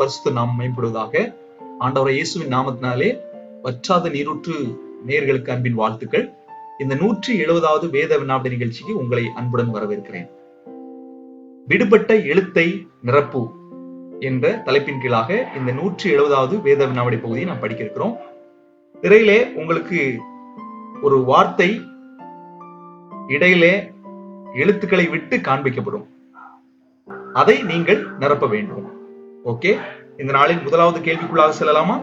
பரிசுத்த நாம் மேம்படுவதாக ஆண்டவரை இயேசுவின் நாமத்தினாலே வற்றாத நீரூற்று நேர்களுக்கு அன்பின் வாழ்த்துக்கள். இந்த நூற்றி எழுபதாவது வேத வினாவிட நிகழ்ச்சிக்கு உங்களை அன்புடன் வரவேற்கிறேன். விடுபட்ட எழுத்தை நிரப்பு என்ற தலைப்பின் கீழாக இந்த நூற்றி எழுபதாவது வேத வினாவடி பகுதியை நாம் படிக்க இருக்கிறோம் திரையிலே உங்களுக்கு ஒரு வார்த்தை இடையிலே எழுத்துக்களை விட்டு காண்பிக்கப்படும். அதை நீங்கள் நிரப்ப வேண்டும். ஓகே இந்த நாளின் முதலாவது கேள்விக்குள்ளாக செல்லலாமா?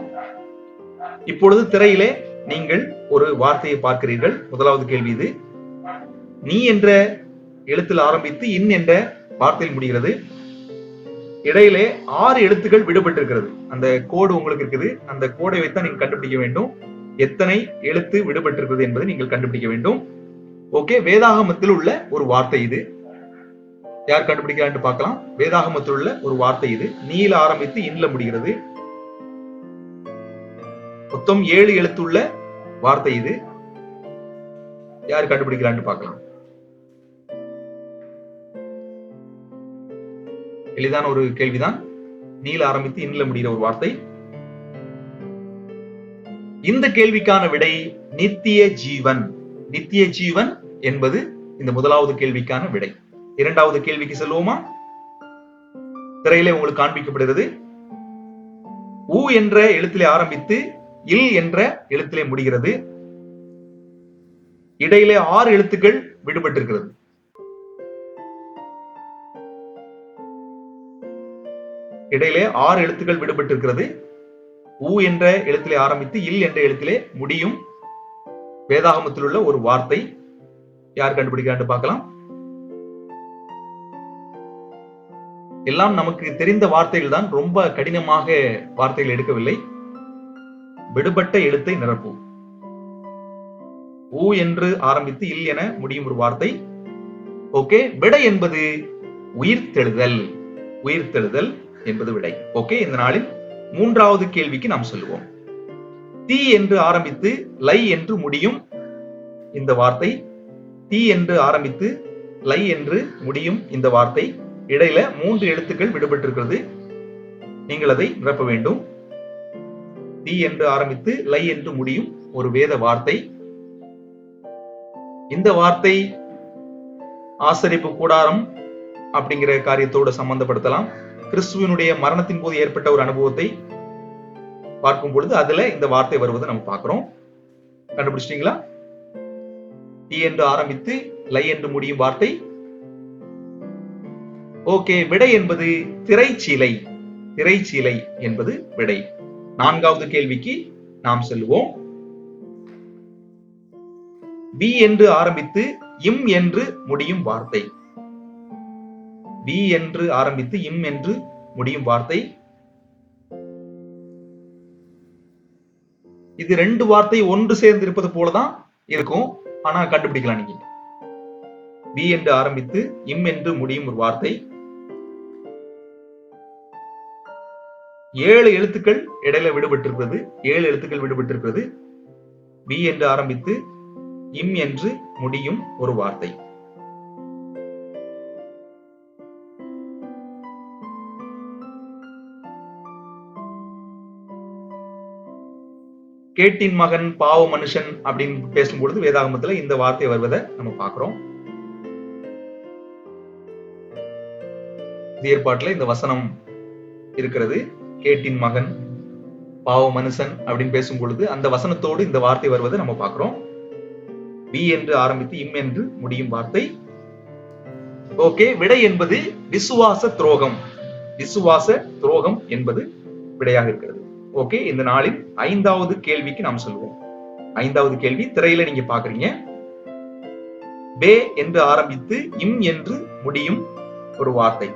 இப்பொழுது திரையிலே நீங்கள் ஒரு வார்த்தையை பார்க்கிறீர்கள். முதலாவது கேள்வி இது. நீ என்ற எழுத்தில் ஆரம்பித்து இன் என்ற வார்த்தையில் முடிகிறது. இடையிலே ஆறு எழுத்துக்கள் விடுபட்டிருக்கிறது. அந்த கோடு உங்களுக்கு இருக்குது. அந்த கோடை வைத்தான் நீங்க கண்டுபிடிக்க வேண்டும். எத்தனை எழுத்து விடுபட்டிருக்கிறது என்பதை நீங்கள் கண்டுபிடிக்க வேண்டும். ஓகே வேதாகமத்தில் உள்ள ஒரு வார்த்தை இது. யார் கண்டுபிடிக்கிறான்னு பார்க்கலாம். வேதாகமத்தில் உள்ள ஒரு வார்த்தை இது. நீல ஆரம்பித்து இன்ல முடிகிறது. மொத்தம் ஏழு எழுத்துள்ள வார்த்தை இது. யார் கண்டுபிடிக்கிறான்னு பார்க்கலாம். எளிதான ஒரு கேள்விதான். நீல ஆரம்பித்து இன்ல முடிகிற ஒரு வார்த்தை. இந்த கேள்விக்கான விடை நித்திய ஜீவன். நித்திய ஜீவன் என்பது இந்த முதலாவது கேள்விக்கான விடை. இரண்டாவது கேள்விக்கு செல்வோமா திரையிலே உங்களுக்கு காண்பிக்கப்படுகிறது. உ என்ற எழுத்திலே ஆரம்பித்து இல் என்ற எழுத்திலே முடிகிறது. இடையிலே ஆறு எழுத்துக்கள் விடுபட்டிருக்கிறது. இடையிலே ஆறு எழுத்துக்கள் விடுபட்டிருக்கிறது. உ என்ற எழுத்திலே ஆரம்பித்து இல் என்ற எழுத்திலே முடியும். வேதாகமத்தில் உள்ள ஒரு வார்த்தை. யார் கண்டுபிடிக்கிறான்னு பார்க்கலாம். எல்லாம் நமக்கு தெரிந்த வார்த்தைகள் தான் ரொம்ப கடினமாக வார்த்தைகள் எடுக்கவில்லை. விடுபட்ட எழுத்தை நிரப்பும் ஊ என்று ஆரம்பித்து இல் என முடியும் ஒரு வார்த்தை. ஓகே விடை என்பது உயிர்த்தெழுதல். உயிர்த்தெழுதல் என்பது விடை. ஓகே இந்த நாளில் மூன்றாவது கேள்விக்கு நாம் சொல்லுவோம் தீ என்று ஆரம்பித்து லை என்று முடியும் இந்த வார்த்தை. தீ என்று ஆரம்பித்து லை என்று முடியும் இந்த வார்த்தை. இடையில மூன்று எழுத்துக்கள் விடுபட்டிருக்கிறது. நீங்கள் அதை நிரப்ப வேண்டும். தீ என்று ஆரம்பித்து லை என்று முடியும் ஒரு வேத வார்த்தை. இந்த வார்த்தை ஆசரிப்பு கூடாரம் அப்படிங்கிற காரியத்தோடு சம்பந்தப்படுத்தலாம். கிறிஸ்துவனுடைய மரணத்தின் போது ஏற்பட்ட ஒரு அனுபவத்தை பார்க்கும் பொழுது அதுல இந்த வார்த்தை வருவதை நம்ம பார்க்கிறோம். கண்டுபிடிச்சிட்டீங்களா? டி என்று ஆரம்பித்து லை என்று முடியும் வார்த்தை. ஓகே விடை என்பது திரைச்சீலை. திரைச்சீலை என்பது விடை. நான்காவது கேள்விக்கு நாம் செல்வோம். பி என்று ஆரம்பித்து இம் என்று முடியும் வார்த்தை. பி என்று ஆரம்பித்து இம் என்று முடியும் வார்த்தை. இது ரெண்டு வார்த்தை ஒன்று சேர்ந்து இருப்பது போலதான் இருக்கும். ஆனா கண்டுபிடிக்கலாம் நீங்க. பி என்று ஆரம்பித்து இம் என்று முடியும் ஒரு வார்த்தை. ஏழு எழுத்துக்கள் இடையில விடுபட்டிருக்கிறது. ஏழு எழுத்துக்கள் விடுபட்டிருக்கிறது. பி என்று ஆரம்பித்து இம் என்று முடியும் ஒரு வார்த்தை. கேட்டின் மகன் பாவ மனுஷன் அப்படின்னு பேசும்பொழுது வேதாகமத்துல இந்த வார்த்தை வருவதை நம்ம பார்க்கிறோம். ஏற்பாட்டுல இந்த வசனம் இருக்கிறது. கேட்டின் மகன் பாவ மனுஷன் அப்படின்னு பேசும் பொழுது அந்த வசனத்தோடு இந்த வார்த்தை வருவதை நம்ம பார்க்கிறோம். பி என்று ஆரம்பித்து இம் என்று முடியும் வார்த்தை. ஓகே விடை என்பது விசுவாச துரோகம். விசுவாச துரோகம் என்பது விடையாக இருக்கிறது. ஓகே இந்த நாளில் ஐந்தாவது கேள்விக்கு நாம் சொல்லுவோம் ஐந்தாவது கேள்வி திரையில நீங்க பாக்குறீங்க பே என்று ஆரம்பித்து இம் என்று முடியும் ஒரு வார்த்தை.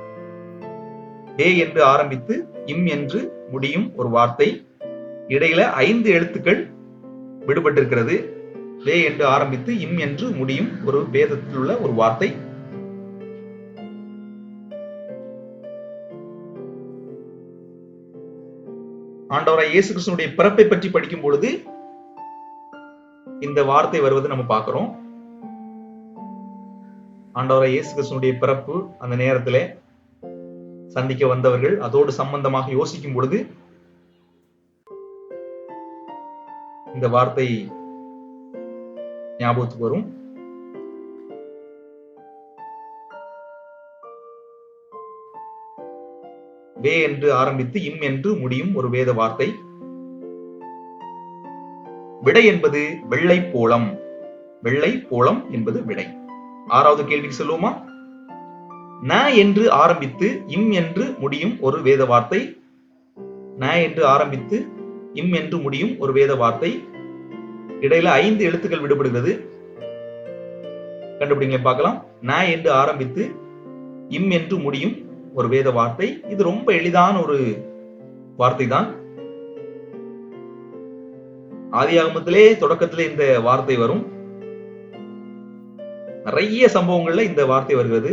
பே என்று ஆரம்பித்து இம் என்று முடியும் ஒரு வார்த்தை. இடையில ஐந்து எழுத்துக்கள் விடுபட்டிருக்கிறது. வே என்று ஆரம்பித்து இம் என்று முடியும் ஒரு வேதத்தில் உள்ள ஒரு வார்த்தை. ஆண்டவராய் இயேசு கிருஷ்ணனுடைய பிறப்பை பற்றி படிக்கும் பொழுது இந்த வார்த்தை வருவது நம்ம பார்க்கிறோம். ஆண்டவராய் இயேசு கிருஷ்ணனுடைய பிறப்பு அந்த நேரத்திலே சந்திக்க வந்தவர்கள் அதோடு சம்பந்தமாக யோசிக்கும் பொழுது இந்த வார்த்தை ஞாபகத்துக்கு வரும். வே என்று ஆரம்பித்து இம் என்று முடியும் ஒரு வேத வார்த்தை. விடை என்பது வெள்ளை போலம் வெள்ளை போலம் என்பது விடை. ஆறாவது கேள்விக்கு சொல்லுவோமா? ந என்று ஆரம்பித்து இம் என்று முடியும் ஒரு வேத வார்த்தை. ந என்று ஆரம்பித்து இம் என்று முடியும் ஒரு வேத வார்த்தை. இடையில ஐந்து எழுத்துக்கள் விடுபடுகிறது. கண்டுபிடிங்க பார்க்கலாம். ந என்று ஆரம்பித்து இம் என்று முடியும் ஒரு வேத வார்த்தை. இது ரொம்ப எளிதான ஒரு வார்த்தை தான் ஆதியாகமத்திலே தொடக்கத்திலே இந்த வார்த்தை வரும். நிறைய சம்பவங்கள்ல இந்த வார்த்தை வருகிறது.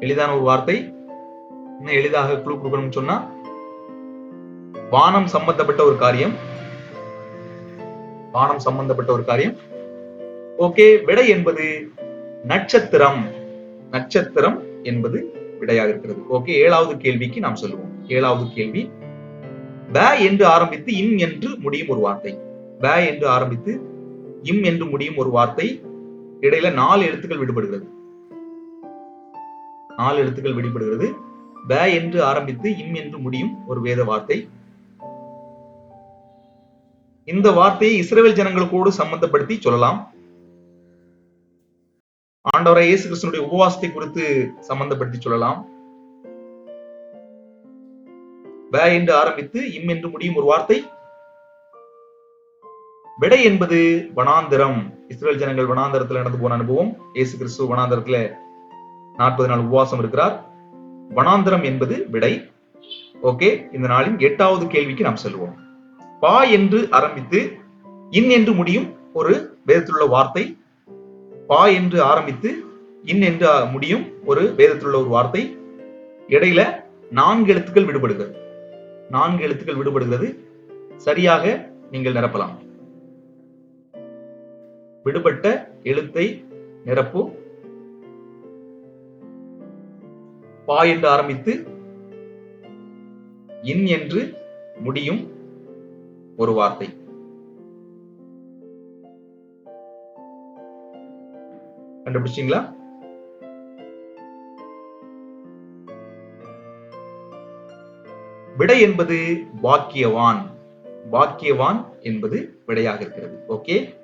எளிதான ஒரு வார்த்தை. இன்னும் எளிதாக குழு கொடுக்கணும்னு சொன்னா வானம் சம்பந்தப்பட்ட ஒரு காரியம். வானம் சம்பந்தப்பட்ட ஒரு காரியம். ஓகே விடை என்பது நட்சத்திரம். நட்சத்திரம் என்பது விடையாக இருக்கிறது. ஓகே ஏழாவது கேள்விக்கு நாம் சொல்லுவோம் ஏழாவது கேள்வி. ப என்று ஆரம்பித்து இம் என்று முடியும் ஒரு வார்த்தை. ப என்று ஆரம்பித்து இம் என்று முடியும் ஒரு வார்த்தை. இடையில நாலு எழுத்துக்கள் விடுபடுகிறது. நாலு எழுத்துக்கள் வெளிப்படுகிறது ப என்று ஆரம்பித்து இம் என்று முடியும் ஒரு வேத வார்த்தை. இந்த வார்த்தையை இஸ்ரேல் ஜனங்களுக்கோடு சம்பந்தப்படுத்தி சொல்லலாம். ஆண்டவரை இயேசு கிருஷ்ணனுடைய உபவாசத்தை குறித்து சம்பந்தப்படுத்தி சொல்லலாம். ப என்று ஆரம்பித்து இம் என்று முடியும் ஒரு வார்த்தை. விடை என்பது வனாந்திரம். இஸ்ரேல் ஜனங்கள் வனாந்தரத்தில் நடந்து போன அனுபவம். இயேசு கிறிஸ்து வனாந்திரத்துல நாற்பது நாள் உபவாசம் இருக்கிறார். வனாந்திரம் என்பது விடை. ஓகே இந்த நாளின் எட்டாவது கேள்விக்கு நாம் செல்வோம். பா என்று ஆரம்பித்து இன் என்று முடியும் ஒரு வேதத்திலுள்ள வார்த்தை. பா என்று ஆரம்பித்து இன் என்று முடியும் ஒரு வேதத்திலுள்ள ஒரு வார்த்தை. இடையில நான்கு எழுத்துக்கள் விடுபடுகிறது. நான்கு எழுத்துக்கள் விடுபடுகிறது. சரியாக நீங்கள் நிரப்பலாம். விடுபட்ட எழுத்தை நிரப்பும் பா என்று ஆரம்பித்து இன் என்று முடியும் ஒரு வார்த்தை. கண்டுபிடிச்சிங்களா? விடை என்பது பாக்கியவான் பாக்கியவான் என்பது விடையாக இருக்கிறது. ஓகே?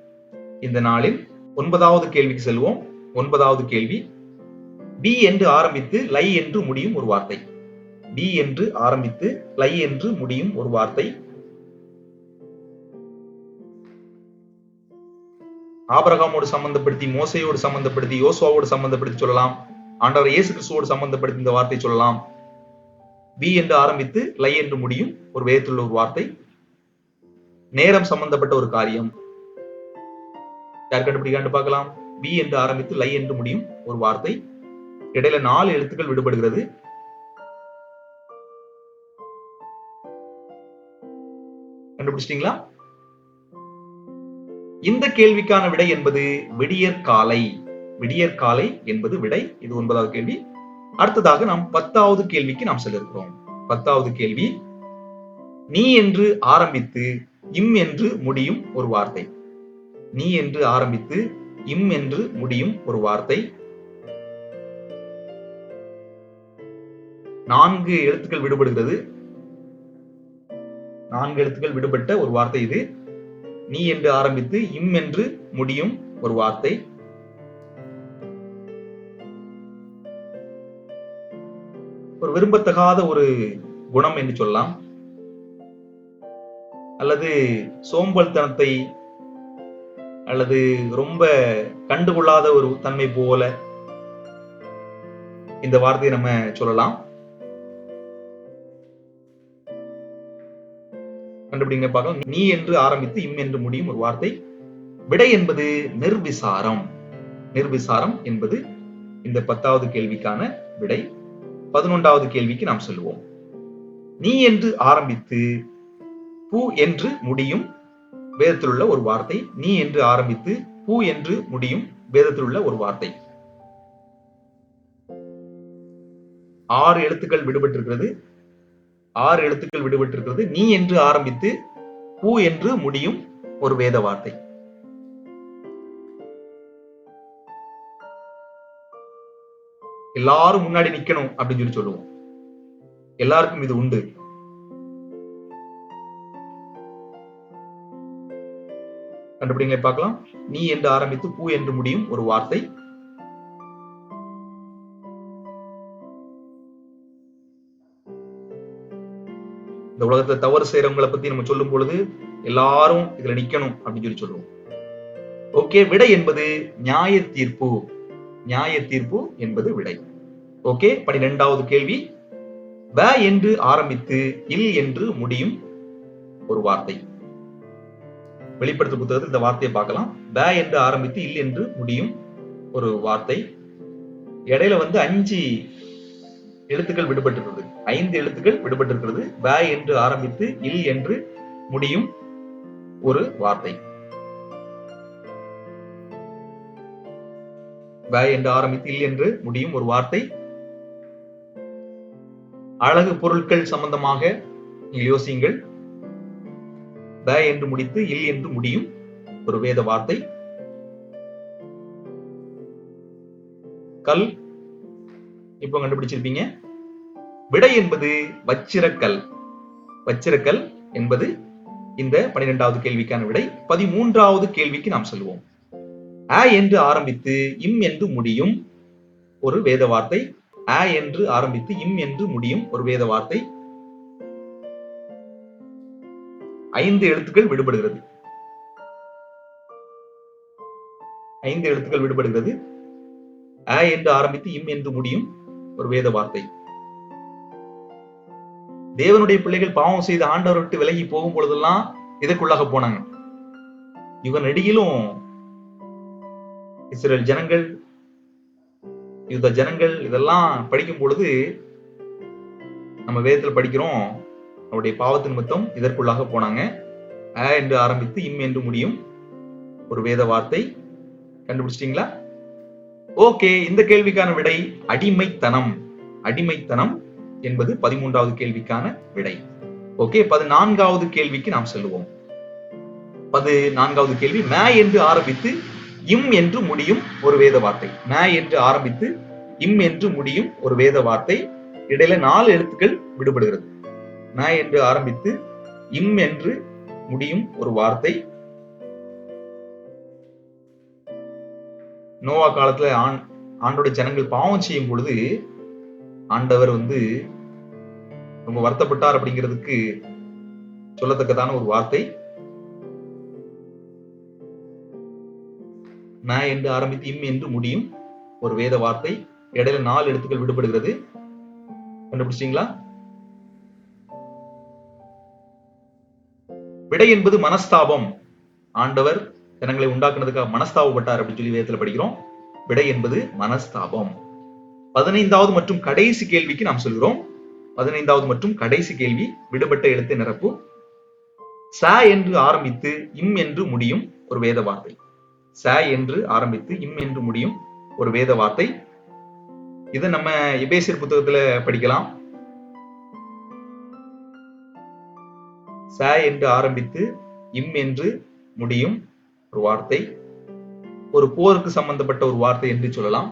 இந்த நாளில் ஒன்பதாவது கேள்விக்கு செல்வோம். ஒன்பதாவது கேள்வி பி என்று ஆரம்பித்து லை என்று முடியும் ஒரு வார்த்தை. பி என்று ஆரம்பித்து லை என்று முடியும் ஒரு வார்த்தை. ஆபரகாமோடு சம்பந்தப்படுத்தி மோசையோடு சம்பந்தப்படுத்தி யோசுவாவோடு சம்பந்தப்படுத்தி சொல்லலாம். ஆண்டவர் இயேசு கிறிஸ்துவோடு சம்பந்தப்படுத்தி இந்த வார்த்தை சொல்லலாம். பி என்று ஆரம்பித்து லை என்று முடியும் ஒரு வேதத்துள்ள ஒரு வார்த்தை. நேரம் சம்பந்தப்பட்ட ஒரு காரியம். யார் கண்டுபிடிக்காண்டு பார்க்கலாம். பி என்று ஆரம்பித்து லை என்று முடியும் ஒரு வார்த்தை. இடையில நாலு எழுத்துக்கள் விடுபடுகிறது. கண்டுபிடிச்சிட்டீங்களா? இந்த கேள்விக்கான விடை என்பது விடியற் காலை. விடியற் காலை என்பது விடை. இது ஒன்பதாவது கேள்வி. அடுத்ததாக நாம் பத்தாவது கேள்விக்கு நாம் செல்ல இருக்கிறோம் பத்தாவது கேள்வி. நீ என்று ஆரம்பித்து இம் என்று முடியும் ஒரு வார்த்தை. நீ என்று ஆரம்பித்து இம் என்று முடியும் ஒரு வார்த்தை. நான்கு எழுத்துக்கள் விடுபடுகிறது. நான்கு எழுத்துக்கள் விடுபட்ட ஒரு வார்த்தை இது. நீ என்று ஆரம்பித்து இம் என்று முடியும் ஒரு வார்த்தை. ஒரு விரும்பத்தகாத ஒரு குணம் என்று சொல்லலாம். அல்லது சோம்பல்தனத்தை அல்லது ரொம்ப கண்டுகொள்ளாத ஒரு தன்மை போல இந்த வார்த்தையை நம்ம சொல்லலாம். கண்டுபிடிங்க பார்க்கலாம் நீ என்று ஆரம்பித்து இம் என்று முடியும் ஒரு வார்த்தை. விடை என்பது நிர்விசாரம். நிர்விசாரம் என்பது இந்த பத்தாவது கேள்விக்கான விடை. பதினொன்றாவது கேள்விக்கு நாம் செல்வோம். நீ என்று ஆரம்பித்து பூ என்று முடியும் வேதத்தில் உள்ள ஒரு வார்த்தை. நீ என்று ஆரம்பித்து பூ என்று முடியும் வேதத்தில் உள்ள ஒரு வார்த்தை. ஆறு எழுத்துக்கள் விடுபட்டிருக்கிறது. ஆறு எழுத்துக்கள் விடுபட்டிருக்கிறது. நீ என்று ஆரம்பித்து பூ என்று முடியும் ஒரு வேத வார்த்தை. எல்லாரும் முன்னாடி நிக்கணும் அப்படின்னு சொல்லி சொல்லுவோம். எல்லாருக்கும் இது உண்டு. கண்டுபிடிங்களே பார்க்கலாம். நீ என்று ஆரம்பித்து பூ என்று முடியும் ஒரு வார்த்தை. இந்த உலகத்துல தவறு செய்யறவங்களை பத்தி நம்ம சொல்லும் பொழுது எல்லாரும் இதுல நிக்கணும் அப்படின்னு சொல்லி சொல்லுவோம் ஓகே விடை என்பது நியாய தீர்ப்பு. நியாய தீர்ப்பு என்பது விடை. ஓகே பனிரெண்டாவது கேள்வி. வ என்று ஆரம்பித்து இல் என்று முடியும் ஒரு வார்த்தை. வெளிப்படுத்த புத்தகத்தில் இந்த வார்த்தையை பார்க்கலாம். வ என்று ஆரம்பித்து இல் என்று முடியும் ஒரு வார்த்தை. இடையில வந்து அஞ்சு எழுத்துக்கள் விடுபட்டிருக்கிறது ஐந்து எழுத்துக்கள் விடுபட்டிருக்கிறது. ப என்று ஆரம்பித்து இல் என்று முடியும் ஒரு வார்த்தை. ப என்று ஆரம்பித்து இல் என்று முடியும் ஒரு வார்த்தை. அழகு பொருட்கள் சம்பந்தமாக நீங்கள் யோசியுங்கள். ப என்று முடித்து இல் என்று முடியும் ஒரு வேத வார்த்தை. கல். இப்போ கண்டுபிடிச்சிருப்பீங்க. விடை என்பது வச்சிரக்கல். வச்சிரக்கல் என்பது இந்த பனிரெண்டாவது கேள்விக்கான விடை. பதிமூன்றாவது கேள்விக்கு நாம் செல்வோம். அ என்று ஆரம்பித்து இம் என்று முடியும் ஒரு வேத வார்த்தை. அ என்று ஆரம்பித்து இம் என்று முடியும் ஒரு வேத வார்த்தை. ஐந்து எழுத்துக்கள் விடுபடுகிறது. ஐந்து எழுத்துக்கள் விடுபடுகிறது. அ என்று ஆரம்பித்து இம் என்று முடியும் ஒரு வேத வார்த்தை. தேவனுடைய பிள்ளைகள் பாவம் செய்து ஆண்டவர் விட்டு விலகி போகும் பொழுதெல்லாம் இதற்குள்ளாக போனாங்க. இவன் நெடியிலும் இஸ்ரேல் ஜனங்கள் யுத்த ஜனங்கள் இதெல்லாம் படிக்கும் பொழுது நம்ம வேதத்தில் படிக்கிறோம். அவருடைய பாவத்து நிமித்தம் இதற்குள்ளாக போனாங்க. அ என்று ஆரம்பித்து இம் என்று முடியும். ஒரு வேத வார்த்தை. கண்டுபிடிச்சிட்டீங்களா? ஓகே இந்த கேள்விக்கான விடை அடிமைத்தனம். அடிமைத்தனம். என்பது பதிமூன்றாவது கேள்விக்கான விடை. ஓகே பதினான்காவது கேள்விக்கு நாம் செல்லுவோம். பதினான்காவது கேள்வி மே என்று ஆரம்பித்து இம் என்று முடியும் ஒரு வேத வார்த்தை. மே என்று ஆரம்பித்து இம் என்று முடியும் ஒரு வேத வார்த்தை. இடையில நாலு எழுத்துக்கள் விடுபடுகிறது. மே என்று ஆரம்பித்து இம் என்று முடியும் ஒரு வார்த்தை. நோவா காலத்துல ஆண் ஆண்டோட ஜனங்கள் பாவம் செய்யும் பொழுது ஆண்டவர் வந்து ரொம்ப வருத்தப்பட்டார் அப்படிங்கிறதுக்கு சொல்லத்தக்கதான ஒரு வார்த்தை. ந என்று ஆரம்பித்து இம் என்று முடியும் ஒரு வேத வார்த்தை. இடையில நாலு எழுத்துக்கள் விடுபடுகிறது. கண்டுபிடிச்சிங்களா விடை என்பது மனஸ்தாபம். ஆண்டவர் ஜனங்களை உண்டாக்குனதுக்காக மனஸ்தாபப்பட்டார் அப்படின்னு சொல்லி வேதத்துல படிக்கிறோம். விடை என்பது மனஸ்தாபம். பதினைந்தாவது மற்றும் கடைசி கேள்விக்கு நாம் சொல்கிறோம். பதினைந்தாவது மற்றும் கடைசி கேள்வி விடுபட்ட எழுத்து நிரப்பு. ச என்று ஆரம்பித்து இம் என்று முடியும் ஒரு வேத வார்த்தை. ச என்று ஆரம்பித்து இம் என்று முடியும் ஒரு வேத வார்த்தை. இதை நம்ம எபேசியர் புத்தகத்துல படிக்கலாம். ச என்று ஆரம்பித்து இம் என்று முடியும் ஒரு வார்த்தை. ஒரு போருக்கு சம்பந்தப்பட்ட ஒரு வார்த்தை என்று சொல்லலாம்.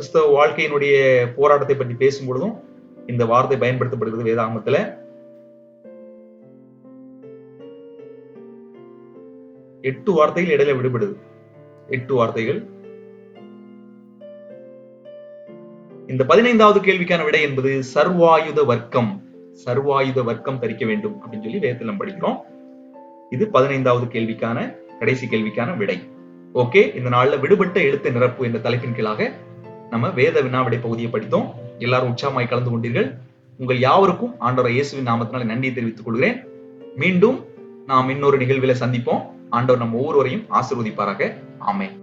கிறிஸ்தவ வாழ்க்கையினுடைய போராட்டத்தை பற்றி பேசும் பொழுதும் இந்த வார்த்தை பயன்படுத்தப்படுகிறது வேதாகமத்துல. எட்டு வார்த்தைகள் இடையில விடுபடுது. எட்டு வார்த்தைகள். இந்த பதினைந்தாவது கேள்விக்கான விடை என்பது சர்வாயுத வர்க்கம் சர்வாயுத வர்க்கம் தரிக்க வேண்டும் அப்படின்னு சொல்லி வேதத்தில் நம்ம படிக்கிறோம். இது பதினைந்தாவது கேள்விக்கான கடைசி கேள்விக்கான விடை. ஓகே இந்த நாள்ல விடுபட்ட எழுத்து நிரப்பு என்ற தலைப்பின் கீழாக நம்ம வேத வினாவிடை பகுதியை படித்தோம். எல்லாரும் உற்சாகமாய் கலந்து கொண்டீர்கள். உங்கள் யாவருக்கும் ஆண்டவர் இயேசுவின் நாமத்தினால நன்றியை தெரிவித்துக் கொள்கிறேன். மீண்டும் நாம் இன்னொரு நிகழ்வில சந்திப்போம். ஆண்டவர் நம்ம ஒவ்வொருவரையும் ஆசிர்வதிப்பாராக. ஆமே